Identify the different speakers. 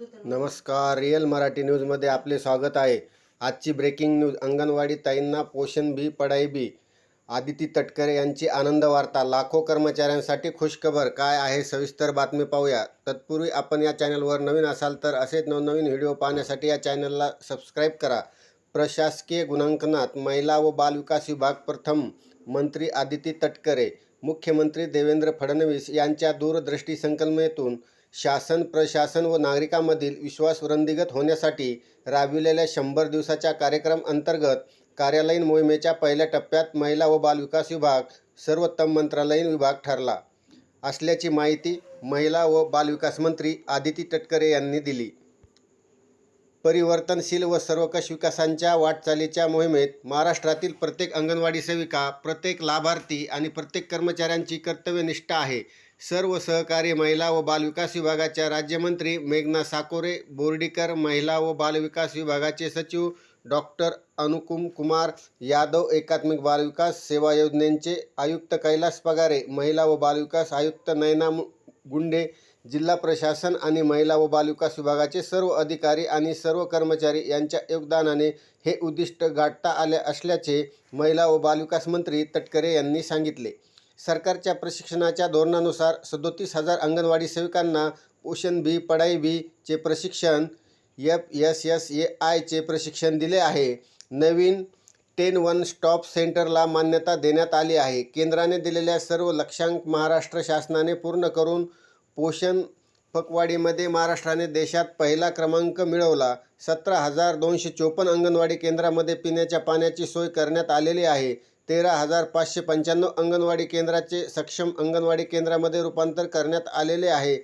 Speaker 1: नमस्कार रिअल मराठी न्यूजमध्ये आपले स्वागत आहे. आजची ब्रेकिंग न्यूज अंगणवाडी ताईंना पोषण बी पढाई बी. आदिती तटकरे यांची आनंद वार्ता लाखो कर्मचाऱ्यांसाठी खुशखबर. काय आहे सविस्तर बातमी पाहूया. तत्पूर्वी आपण या चॅनलवर नवीन असाल तर असेच नवनवीन व्हिडिओ पाहण्यासाठी या चॅनलला सबस्क्राईब करा. प्रशासकीय गुणांकनात महिला व बालविकास विभाग प्रथम मंत्री आदिती तटकरे मुख्यमंत्री देवेंद्र फडणवीस यांच्या दूरदृष्टी संकल्पनेतून शासन प्रशासन व नागरिकांमधील विश्वास वृद्धिंगत होण्यासाठी राबविलेल्या शंभर दिवसाच्या कार्यक्रम अंतर्गत कार्यालयीन मोहिमेच्या पहिल्या टप्प्यात महिला व बालविकास विभाग सर्वोत्तम मंत्रालयीन विभाग ठरला. असल्याची माहिती महिला व बालविकास मंत्री आदिती तटकरे यांनी दिली. परिवर्तनशील व सर्वकष विकासांच्या वाटचालीच्या मोहिमेत महाराष्ट्रातील प्रत्येक अंगणवाडी सेविका प्रत्येक लाभार्थी आणि प्रत्येक कर्मचाऱ्यांची कर्तव्यनिष्ठा आहे. सर्व सहकारी महिला व बालविकास विभागाच्या राज्यमंत्री मेघना साकोरे बोर्डीकर महिला व बालविकास विभागाचे सचिव डॉक्टर अनुकुम कुमार यादव एकात्मिक बालविकास सेवा योजनेचे आयुक्त कैलास पगारे महिला व बालविकास आयुक्त नयना गुंडे जिल्हा प्रशासन आणि महिला व बालविकास विभागाचे सर्व अधिकारी आणि सर्व कर्मचारी यांच्या योगदानाने हे उद्दिष्ट गाठता आले असल्याचे महिला व बालविकास मंत्री तटकरे यांनी सांगितले. सरकारच्या प्रशिक्षणाच्या धोरणानुसार सदोतीस हजार अंगणवाडी सेविकांना पोषण बी पढाई बी चे प्रशिक्षण एफ एस एस ए आयचे प्रशिक्षण दिले आहे. नवीन टेन वन स्टॉप सेंटरला मान्यता देण्यात आली आहे. केंद्राने दिलेल्या सर्व लक्ष्यांक महाराष्ट्र शासनाने पूर्ण करून पोषण पखवाडीमध्ये महाराष्ट्राने देशात पहिला क्रमांक मिळवला. सतरा हजार दोनशे चोपन्न अंगणवाडी केंद्रामध्ये पिण्याच्या पाण्याची सोय करण्यात आलेली आहे. तेरा हजार पाचशे पंच्याण्णव अंगणवाडी केंद्राचे सक्षम अंगणवाडी केंद्रामध्ये रूपांतर करण्यात आलेले आहे.